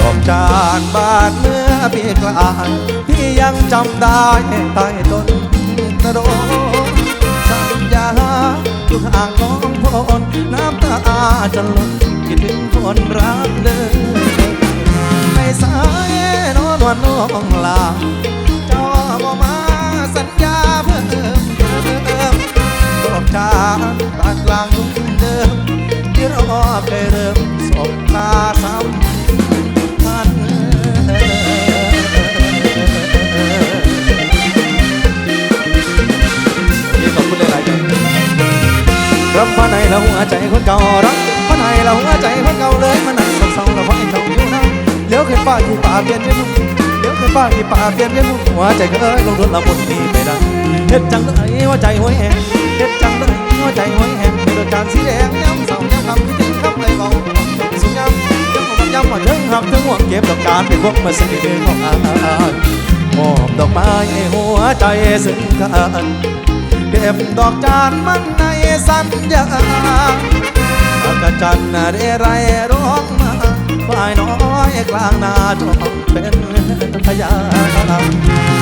ดอกจานบานเมื่อปีกลางพี่ยังจำได้ใต้ต้นกระโดดสัญญาทุกห่างของพนน้ำตาจะหล่นคิดถึงคนรักเดิมในสายนอนวันน้องลาเจ้าบ่มาสัญญาเพิ่มเติมดอกจานบานกลางทุ่งเดิม รอเคยเริ่มสบตาซ้ำพันขอบคุณหลายๆครับรับมาในละหัวใจคนเก่ารับมาในละหัวใจคนเก่าเลยมานั่งเศร้าๆแล้วไว้เจ้าอยู่นะเลี้ยวขึ้นฟ้าที่ป่าเปลี่ยนเป็นมุมเลี้ยวขึ้นฟ้าที่ป่าเปลี่ยนเป็นมุมหัวใจก็เอ้ยลงทุนละมุนนี่ไปได้เฮ็ดจังเลยหัวใจหัวแหงเฮ็ดจังเลยหัวใจหัวแหง จานสีแดงย้ำเศร้าย้ำคำที่ถึงคำเลยบอกสุดย้ำย้ำมันย้ำว่าถึงหักถึงห่วงเก็บดอกการเป็นพวกมาส่เดือนของอายมอบดอกไม้ให้หัวใจซึ้งกันเก็บดอกจานมันในสัญญาอากาจันทร์เรไรร้องมาฝ่ายน้อยกลางนาจอมเป็นพยาน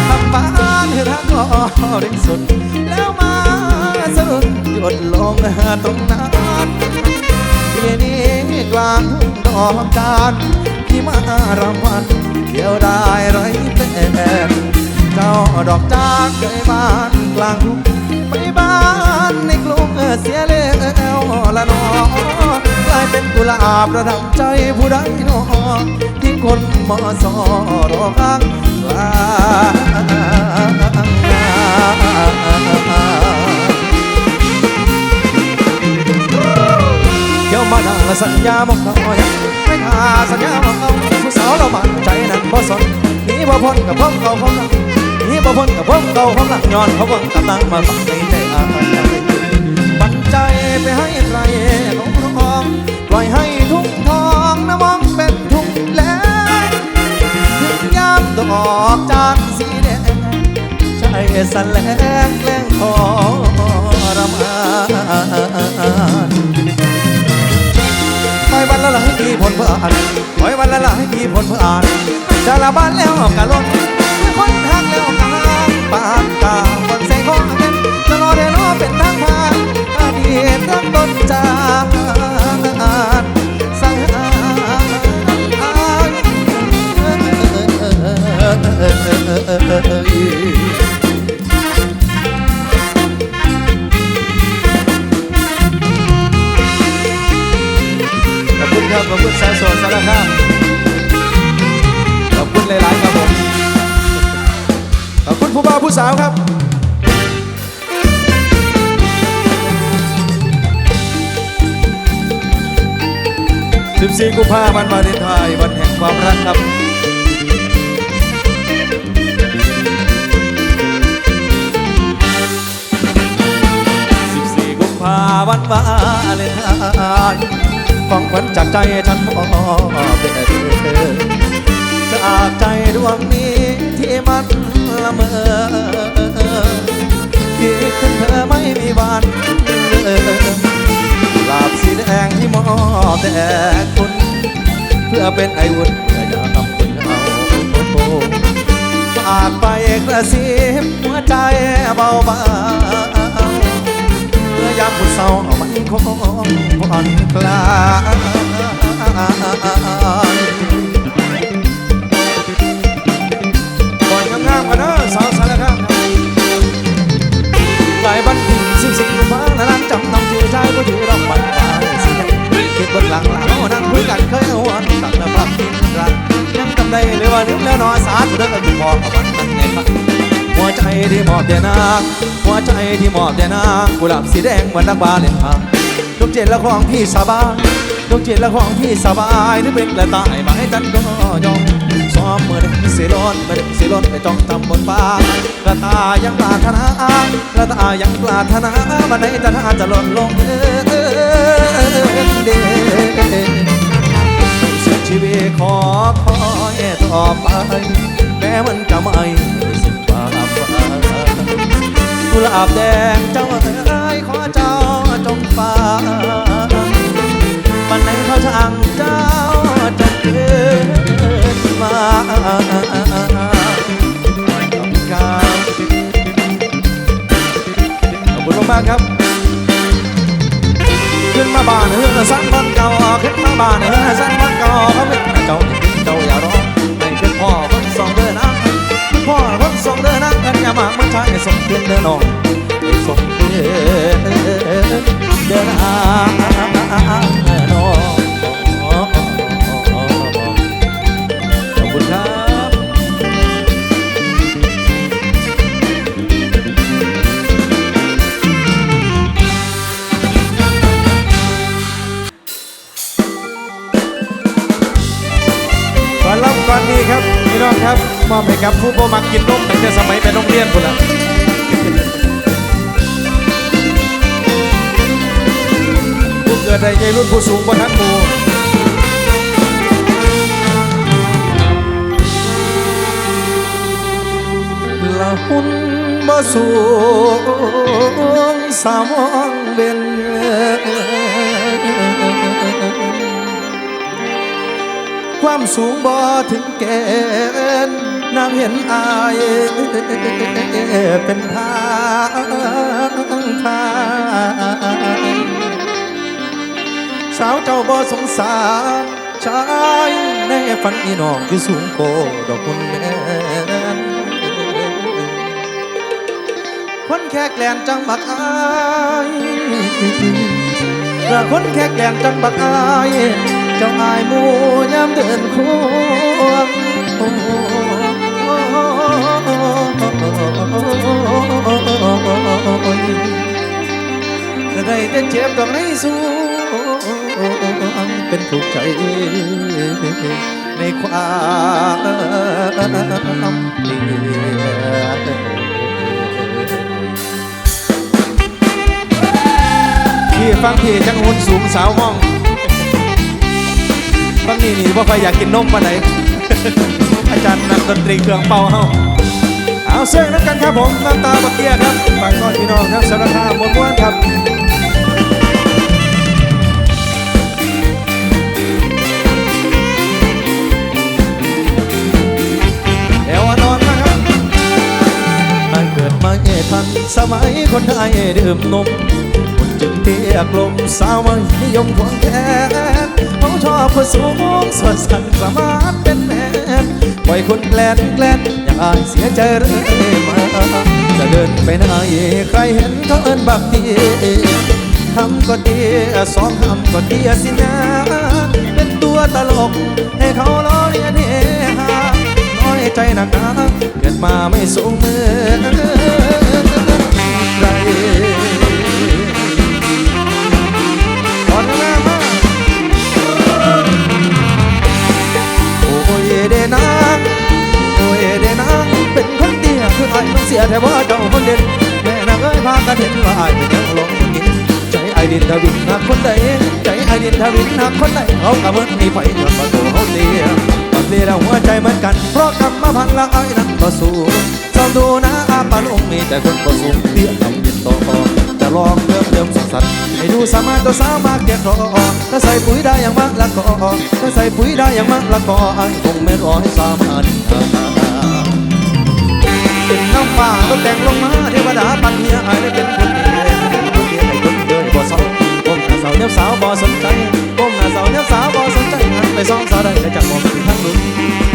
ทำบ้านให้รักก็ริงสุดแล้วมาสุด หยุดลงตรงนั้นทีนี้กลางทุ่งดอกจานที่มารำวันเดียวได้ไรเป็นเจ้าดอกจานเคยบ้านกลางทุ่งไปบ้านในกรุงเสียแล้วละนอกลายเป็นกุหลาบประดับใจผู้ใดนอทิ้งคนมอสอรอข้างกลาง กี่ยวมาดังสัญญาบอกเขายังไม่ขาสัญญาบอกเขาผู้สาวเรามั่นใจนั้นบ่สนหนีบ่พ้นกับพ้องเก่าพ้องหลังหนีบ่พ้นกับพ้องเก่าพ้องหลังย้อนเขาเบิ่งกำลังมาฝังในใจอายปันใจไปให้ใครของร้องปล่อยให้ทุ่งทองนะมองเป็นทุ่งแล้งถึงยามดองออกจานสีแดงใช่สันแลงแกล้งทรมาน อยวันละหลายปีผลเพื่ออ่านคอยวันละหลายปีผลเพื่ออ่านจะละบ้านแล้วกะล้นคนทักแล้วกะ สาวครับ14กุมภาพันธ์วาเลนไทน์วันแห่งความรักครับ14กุมภาพันธ์วาเลนไทน์ของขวัญจากใจฉันมอบแด่เธอจากใจดวงนี้ที่มัน ละเมอคิดถึงเธอไม่มีวันเลิกลาบสีแดงที่มอบแด่คุณ เพื่อเป็นไอวุ่นเพื่ออยากทำคุณเอาฝากไปกระซิบหัวใจเบาๆเมื่อยามผู้เศร้ามันคงผ่อนคลาย กันเนอะสาวสารคามหลายวันที่สิบสี่กุมภาพันธ์นั้นจำนำชื่อชายผู้ถือรับบัตรไปสิคิดบนหลังหลังนั่งคุยกันเคยเอาวันตั้งแต่ภาพกินรักยังจำได้หรือว่าลืมแล้วนอสาธุเด้อก็อยู่พอกับมันนั้นในฝันหัวใจที่มอบแด่นางหัวใจที่มอบแด่นางกุหลาบสีแดงเหมือนนักบาเล่นทางทุกเจตละของพี่สบายทุกเจตละของพี่สบายหรือเป็นและตายมาให้กันก็ยอม ซ้อมเมื่อเด็กสิร้อนเมื่อเด็กสิร้อนไปจ้องตำบนฟ้าละตายังปรารถนาละตายังปรารถนาวันไหนจะน่าจะหล่นลงเออเออเดสียชีวิตขอคอยต่อไปแม้มันจะไม่สุดฟ้าฟ้ากุหลาบแดงเจ้าเอ๋ยขอเจ้าจงฟังวันไหนเขาช่างเจ้า บ้านเฮือสันบ้านเก่าขึ้นมาบ้านเฮือสันบ้านเก่าเขาเป็นเจ้าที่เจ้าอย่าร้องไม่ขึ้นพ่อคนสองเดินนะขึ้นพ่อคนสองเดินนะกันอย่ามาเมื่อชายส่งเดินเดินนองส่งเดินเดินนอง ก่อนรับก่อนดีครับพี่น้องครับมอบให้กับผู้บ่มักกินนมตั้งแต่สมัยเป็นโรงเรียนพุ่นละผู้เกิดในใจรุ่นผู้สูงกว่าทั้งหมู่ละหุ่นบ่สูงสามองเวน ความสูงบ่ถึงเกณฑ์นางเห็นอายเป็นทางทางสาวเจ้าบ่สงสารชายในฝันอีน้องคือสูงโกดอกคุณแม่นคนแค่แกลนจังบักอายกระคนแค่แกลนจังบักอาย เจ้าอายหมูยามเดินควงก็ได้แต่เจ็บกับในสูงเป็นทุกข์ใจ ในความเดีพี่ฟังพี่จังหุ่นสูงสาวมอง บางนี่นี่ว่าใครอยากกินนมมาไหนอาจารย์นักดนตรีเครื่องเป่าเฮาเอาเสื้อนักกันครับผมน้ำตาบักเกียครับฝากต้อนพี่น้องทั้งสารคามม้วนๆครับเอวอนอนนะครับอายเกิดมาเอทันสมัยคนไทยดื่มนมคนจึง เตียกลมสาวมานิยมควงแขนเขาชอบคนสูงส่วนสันสามารถเป็นแมนปล่อยคนแกล้นแกล้นอย่าอายเสียใจเรื่อยมาจะเดินไปไหนใครเห็นเขาเอินบักดีทำก็ดีสองทำก็ดีสินะเป็นตัวตลกให้เขาล้อเลียนเฮฮาน้อยใจหนักหนาเกิดมาไม่สูงเหมือ ดินทวินหักคนใดใจไอ้ดินทวินหักคนใดเขากะเหมือนมีไฟจนประตูเขาเตี้ยบางทีเราหัวใจเหมือนกัน เพราะกรรมพันละไอ้นั้นก็สู้จอมดูนะอาปาลงมีแต่คนก็สูงเตี้ยทำยินโตอจะลองเริ่มเริ่มสัสันให้ดูสามารถตัวสามารถเก็บรอถ้าใส่ปุ๋ยได้อย่างมากละก็ถ้าใส่ปุ๋ยได้อย่างมากละก็ไอ้คงไม่รอให้สามารถเป็นน้ำฟ้าตกแต่งลงมาเทวดาปันเฮียไอ้ได้เป็นคนดี บ่สนใจก้มหน้าสาวเนี่ยสาวบ่สนใจหันไปซ่องสาวได้แต่จักบ่เป็นทางลุ้น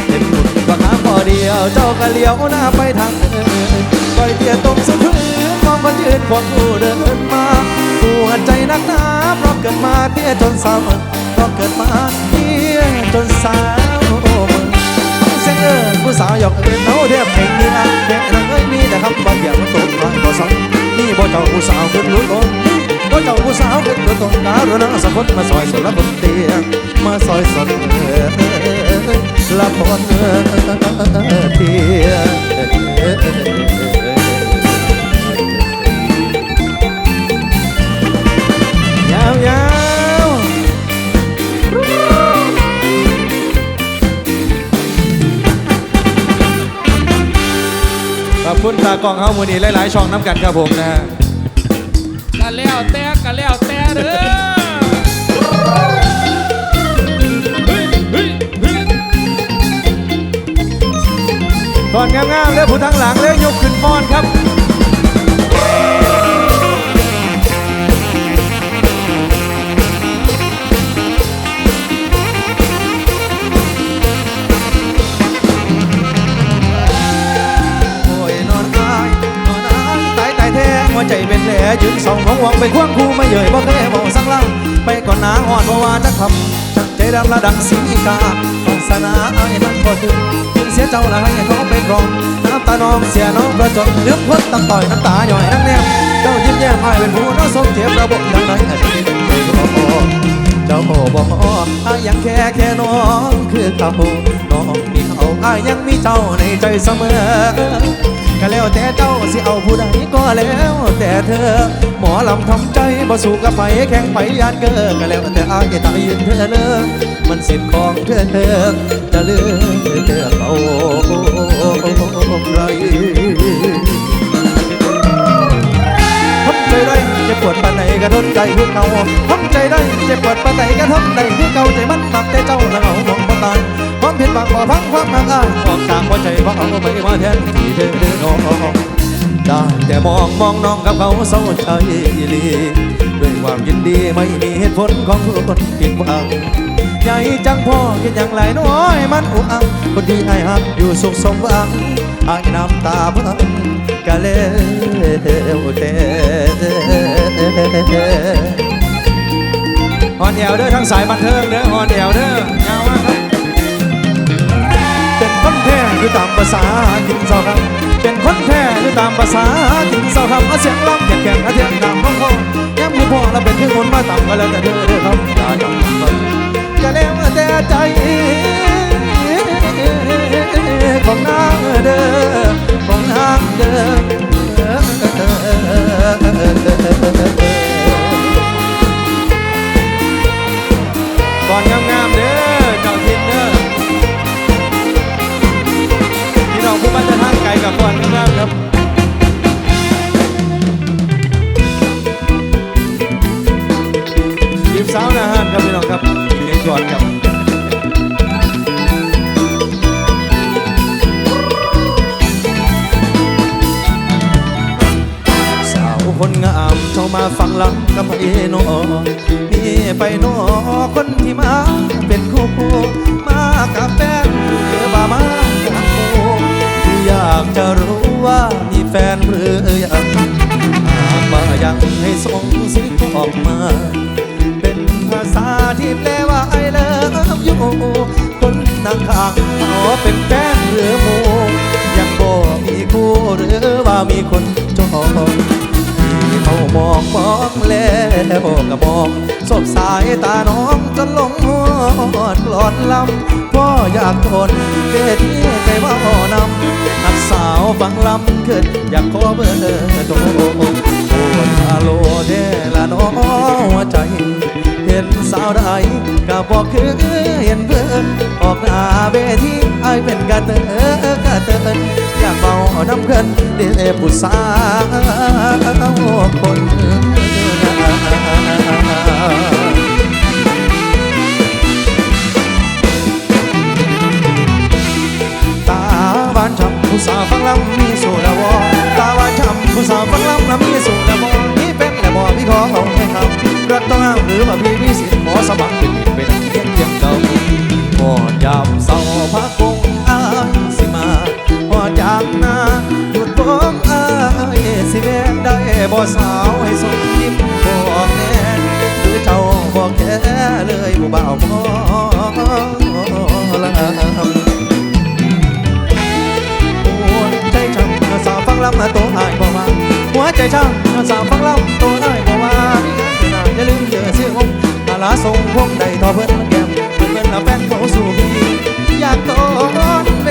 เต็มบุญก็หาพอเดียวเจ้าก็เลี้ยวหน้าไปทางเอินปล่อยเตี้ยตรงสุดพื้นมองคนยืนควงผู้เดินมาปวดใจนักหนาเพราะเกิดมาเตี้ยจนสาวเพราะเกิดมาเตี้ยจนสาวเสียงเอินผู้สาวหยอกเอินเขาเทียบเพลงนี้นะแค่นั้นเอ้ยมีแต่คำบางอย่างมันตกมาบ่ซ้ำนี่บ่เจ้าผู้สาวขึ้นลุ้น ก็เจ้าผู้สาวเป็นตัวตรงกาเรือนังสะพดมาซอยสนละบนเตียงมาซอยสนละบนเตียงขอบคุณตากองเฮามือนี้หลาย ๆ ช่องน้ำกันครับผมนะฮะ กันแล้วแต่กันแล้วแต่เด้อเฮ้ยเฮ้ยเฮ้ยก่อนงามๆเลยผู้ทั้งหลังเลยยกขึ้นฟ้อนครับโอ้ยนอนอายนอนอายตายตายแท้หัวใจเป็น แผลยืนสองของหวังไปควงคู่มาเย่ยบ่เคยบอกสักลัง ไปก่อนหนาหอดเพราะว่าจะทำชักใจดำละดังสีกาศาสนาอายมันก็ถึงถึงเสียเจ้าละให้เขาไปครอง น้ำตาน้องเสียน้องกระจกเลือกพ้นตั้งต่อยน้ำตาหย่อยนั่งแนมเจ้ายิ้มแย้มอายเป็นผู้น้องสมเจ็บระบบดังไหนอาจจะเป็นใจก็พอเจ้าบอกอายยังแค่แค่น้องคือเขาน้องมีเขา อายยังมีเจ้าในใจเสมอ ก็แล้วแต่เจ้าสิเอาผู้ใดก็แล้วแต่เธอ หมอลำทำใจบ่สู้กับไปแข่งไปยานเกินก็แล้วแต่อายตายยืนเธอเลิกมันสิทธิ์ของเธอเธอจะเลือกเธอเอาใครทำใจได้เจ็บปวดปานไหนก็ทนใจคือเก่าทำใจได้เจ็บปวดปานไหนก็ทนได้คือเก่าใจมันมักแต่เจ้าละเหงามองบ่ตาย ความผิดบางบ่พังความมักอ้ายออกจากหัวใจบ่เอาไปมาแทนที่เธอเดินออกได้แต่มองมองน้องกับเขาเศร้าใจอีลีด้วยความยินดีไม่มีเหตุผลของผู้คนผิดหวังใหญ่จังพ่อคิดอย่างไรน้อยมันอุกอังคนที่ไอ้หักอยู่สุขสมหวังไอ้น้ำตาพังกะเลวเตฮอนแอวเด้อทั้งสายบันเทิงเด้อฮอนแอวเด้อ คนแท้อยู่ตามภาษากินเศร้าครับ เป็นคนแท้อยู่ตามภาษากินเศร้าครับเสียงร้องแข็งๆเอาเทียงตามของเขาแย้มมือพ่อเราเป็นที่คนมาต่ำก็แล้วแต่เธอเด้อครับอย่าจังมันกะเลวแต่ใจของนางเด้อของนางเด้อ มีแฟนหรือยังหากว่ายังให้ส่งสิงออกมา เป็นภาษาที่แปลว่าไอเลิฟยูคนนั่งข้างขอเป็นแฟนหรือโมยังบ่มีคู่หรือว่ามีคนจอง เขามองมองแล้วก็มองสบสายตาน้องจนหลงหอดกลอดลำพ่ออยากทนเวทีใจว่านำนักสาวฟังลำขึ้นอยากขอเบอร์โทรโอ้ฮัลโหลเดละน้องหัวใจ เห็นสาวใดก็บอกคือเห็นเพื่อนออกหน้าเวทีไอเป็นกระเตอกระเตือนอยากเมาน้ำเกินเดผู้สาว ใจช้ำสาวฟังลำตัวอยบอกว่าอย่าลืมเจอเสียงอาลาส่งพวงใดต่อเพื่อนแก้มเพื่อนละแฟนเขาสู่พี่อยากตอนเว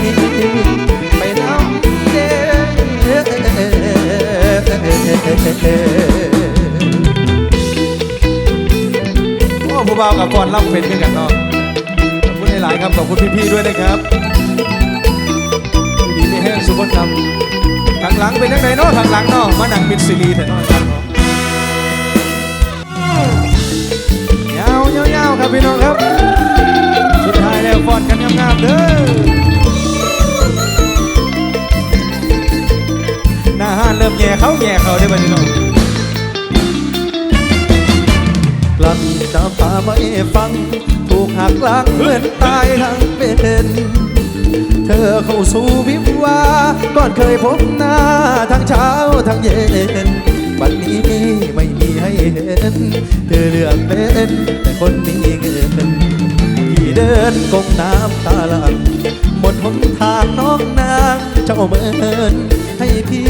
ทีไปน้ำเด้โอ้ผู้บ่าวกับก่อนรับเป็นกันเนาะขอบคุณหลายๆครับขอบคุณพี่ๆด้วยนะครับดีไม่แห้งสุขนำข้าง หลังเป็นยังไงเนาะข้างหลังเนาะมานั่งมิดซีรีส์เถอะเนาะครับยาวยาวๆครับพี่น้องครับ สุดท้ายแล้วฟอนกันงามๆเด้อหน้าห้านเริ่มแย่เขาแย่เขาได้อบัดนี้เนาะกลั้นน้ำตาไม่ฟัง ถูกหักหลังเหมือนตายทั้งเป็น เธอเข้าสู่วิวาก่อนเคยพบหน้าทั้งเช้าทั้งเย็นบัดนี้ไม่มีให้เห็น เธอเลือกเป็นแต่คนมีเงินที่เดินก้มน้ำตาหลังหมดหนทางน้องนางเจ้าเมินให้พี่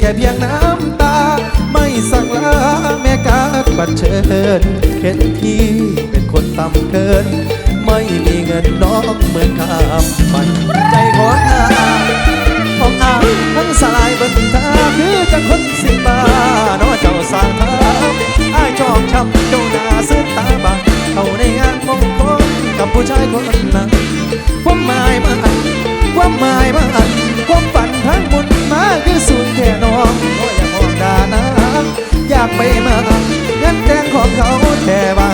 แค่เพียงน้ำตา ไม่สั่งลาแม่การบัดเชิญเห็นพี่เป็นคนต่ำเกิน ไม่มีเงินน้องเหมือนข้ามฝัน ใจของอาของอาทั้งสลายบนทาคือจังคนสิบาน้อเจ้าสร้างทาอ้ายชอบช้ำเจ้าหน้าเสื้อตาบาเข้าในงานมงคลกับผู้ชายคนนั้นความหมายมาอันความหมายมาอันความฝันทั้งหมดมาคือสูงแค่น้องโอ้ยอย่ามองดานะอยากไปมาเงินแต่งของเขาแต่ว่า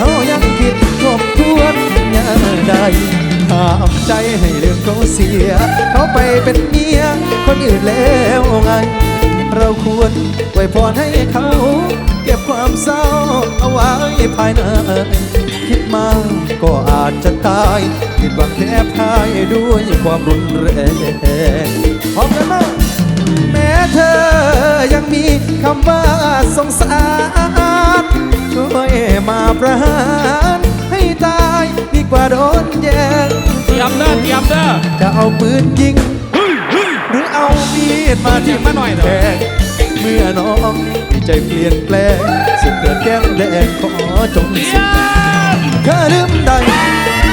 ห้ามใจให้เลืมเขาเสีย เขาไปเป็นเมีย คนอื่นแล้วไง เราควรไว้พรให้เขา เก็บความเศร้าเอาไว้ภายในคิดมากก็อาจจะตายผิดหวังแทบพายด้วยความรุนแรงพร้อมกันไหมแม้เธอยังมีคำว่าสงสารช่วยมาประหารให้ตายดีกว่าโดน เอาปืนยิง หรือเอามีดมายิงมาหน่อยแทงเมื่อน้องมีใจเปลี่ยนแปลงสุดเกิดแก้มแดงขอจงสุขมเธอลืมใด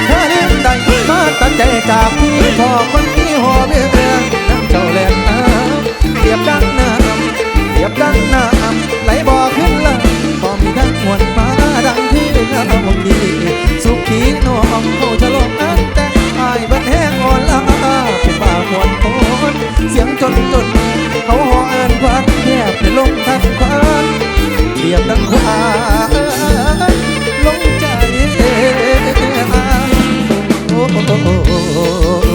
เธอลืมใดมาตัดใจจากพี่พอคนที่หอเบื่อน้ำเจ้าแหลมน้ำเรียบดังน้ำเรียบดังน้ำไหลบ่อขึ้นละพอมีทั้งมวลฟ้าดังที่เงาดี เสียงจนจน เขาหอเอินควันแนบไปลงทันควันเรียบดังควานลงใจโอ้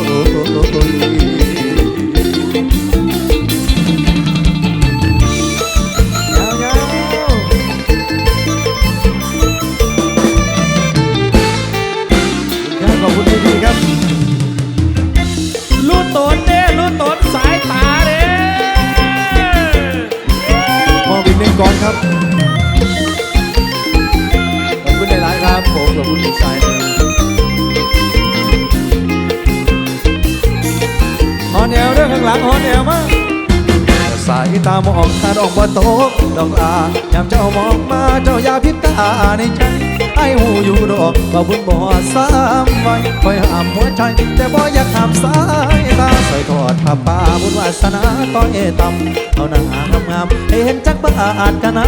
ผ้าป่าบุญวาสนาต้อยต่ำเอาหน้างามๆให้เห็นจักบ้าดกันนะ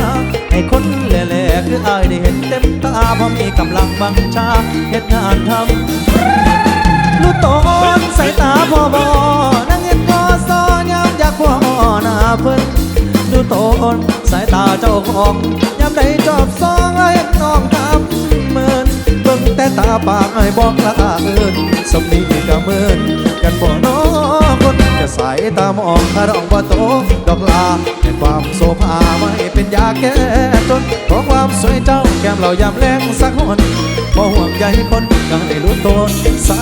ให้คนแหล่ๆคืออายได้เห็นเต็มตาพอมีกำลังบังชาเฮ็ดงานทำลูกตนใส่ตาพ่อบอนั่งเห็นกอซอยามอยากพ่อหน้าเพิ่นดูตนสายตาเจ้าของยามใดจอบซองไอ้น้องทำเหมือนเบิ่งแต่ตาปากไอ้บอกละเอินสมนีก็เหมือน กันบ่นอคนจะสายตามองถ้ารองบ่โตดอกลาแต่ความโซภาไม่เป็นยาแก้จนเพราะความสวยเจ้าแก้มเรายามแรงสักคนบ่ห่วงใยคนก็ให้รู้ตนสา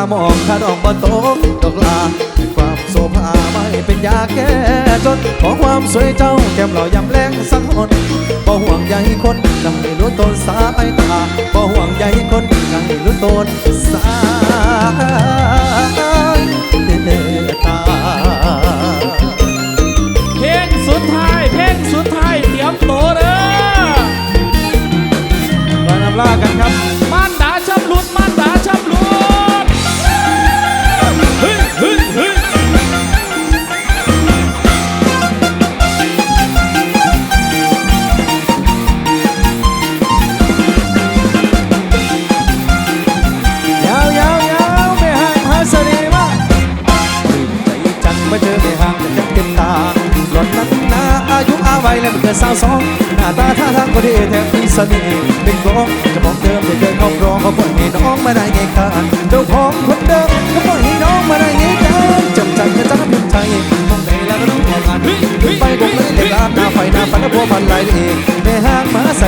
ามองข้าดองบ่โตกดอกลาให้ความโสภาไม่เป็นยาแก้จนขอความสวยเจ้าแก้มหล่อยำแรงสักหนบ่ห่วงใยคนจะให้รู้ตนสายตาบ่ห่วงใยคนจะให้รู้ตนสาย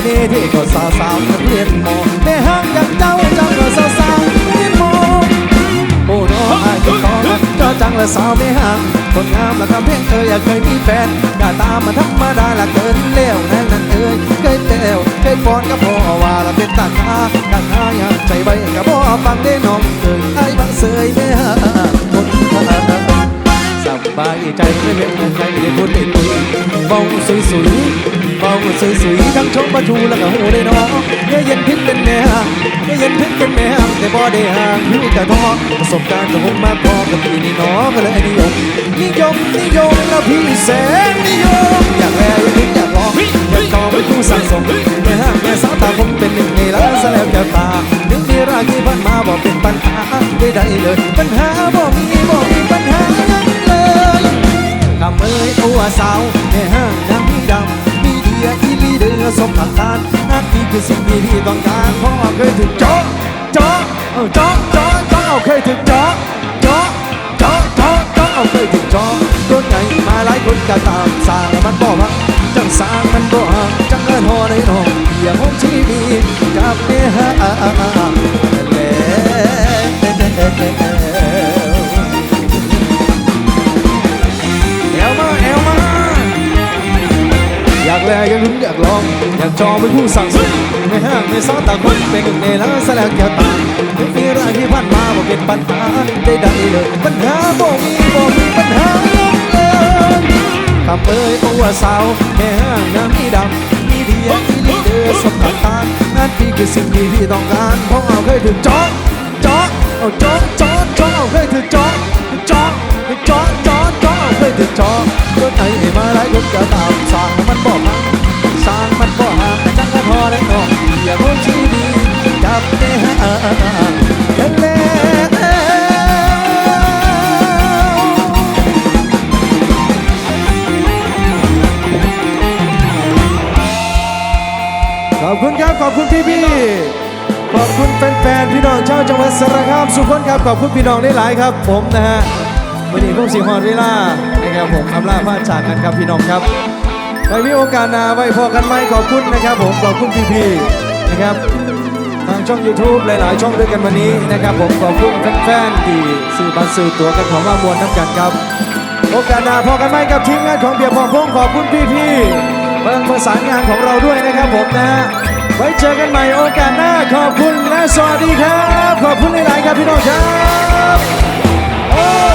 น่ห์ที่ก็สาวสาวเรียนมองแม่ห้างอย่างเจ้าเจ้าก็สาวสาวเรียนมองโอ้น้องอายก็ขอมาจอจังและสาวไม่ห่างคนงามและคำเพลงเอ่ยอยากเคยมีแฟนหน้าตามันธรรมดาละเกินเลี้ยวแน่นั่นเอ่ยเคยเตวเคยฟ้อนกับพ่อว่าละเป็นตาคาตาคาอยากใจใบกับพ่อฟังได้น้องเอ่ยไอ้บังเสยไม่ห่าง บายใจไม่เป็นใครได้พูดได้คุยเบาสวยสวยๆเบาสวยสวยๆทั้งชมประชูแล้วก็หูได้น้องเมื่อเย็นพิษเป็นแม่เมื่อเย็นพิษเป็นแม่แต่บ่ได้ห่างอยู่แต่ท้องประสบการณ์ของมมาพอกับพี่นี่น้องก็เลยนิยมนิยมนิยมแล้วพี่แสนนิยมอยากแลอยากคิดอยากลองอยากจองไปคู่สั่งสมแม่ห้างแม่สาวตาผมเป็นหนึ่งในล้านซะแล้วแก้วตาถึงมีราคีพันมาบอกเป็นปัญหาได้ได้เลย ปัญหาบ่มีบ่มี อ้ยโอ้สาวแม่ห้างนางพี่ดำมีเดียอีลีเดือสมผักทานนักนี่คือสิ่งที่พี่ต้องการเพราะเคยถึงจาะเจาะเอาเจาะเจาะเจาะเอาเคยถึงจาะเจาะเจาะเจาะเจาะเอาเคยถึงจาะโดนไงมาหลายคนก็ตามสางมันบ่พักจังสางมันบ่หักจังเงินหอในน้องอย่าผมชีวีกับแม่ห้างแล้ว แลอยากลุ้นอยากลอง อยากจองเป็นผู้สั่งสมไม่ห้างไม่ซ้อนตางคนเป็นในล้านแสลงแก้วตาไม่มีอะไรที่ผ่านมาบ่เป็นปัญหาได้ได้เลยปัญหาบ่มีบ่มีปัญหาเลยคำเอ้ยโอ้ว่าสาวแม่ห้างน้ำมีดำมีเดียมีลีเดอร์สมบัติตานนั่นพี่คือสิ่งที่พี่ต้องการเพราะเอาเคยถึงจอดจอดเอาจอดจอดจอดเอาเคยถึงจอดจอดจอดจอดจอด เอาเคยถึงจอดก็ไหนมาหลายคนก็ตามสั่งมันบอกมาสร้างมันบ่ห่างจังก็พอได้น้องอย่าพูดชีดีจับได้ห่นแล้วขอบคุณครับขอบคุณพี่พี่ขอบคุณแฟนๆพี่น้องชาวจังหวัดสระคามสุขคนครับขอบคุณพี่น้องได้หลายครับ ผมนะฮะ วันนี้พงศรีฮอนเวลานะครับผมอำลาพาจากกันครับพี่น้องครับไว้มีโอกาสหน้าไว้พอกันไหมขอบคุณนะครับ ผมขอบคุณพี่ๆนะครับทางช่อง YouTube หลาย ๆ ช่องด้วยกันวันนี้นะครับ ผมขอบคุณแฟนๆที่ซื้อบัตรซื้อตัวกันของมามวลน้ำกันครับ โอกาสหน้าพอกันไหมกับทีมงานของเบียร์พองพงขอบคุณพี่ๆเบิ่งประสานงานของเราด้วยนะครับผมนะไว้เจอกันใหม่โอกาสหน้าขอบคุณและสวัสดีครับ ขอบคุณหลาย ๆ ครับพี่น้องครับ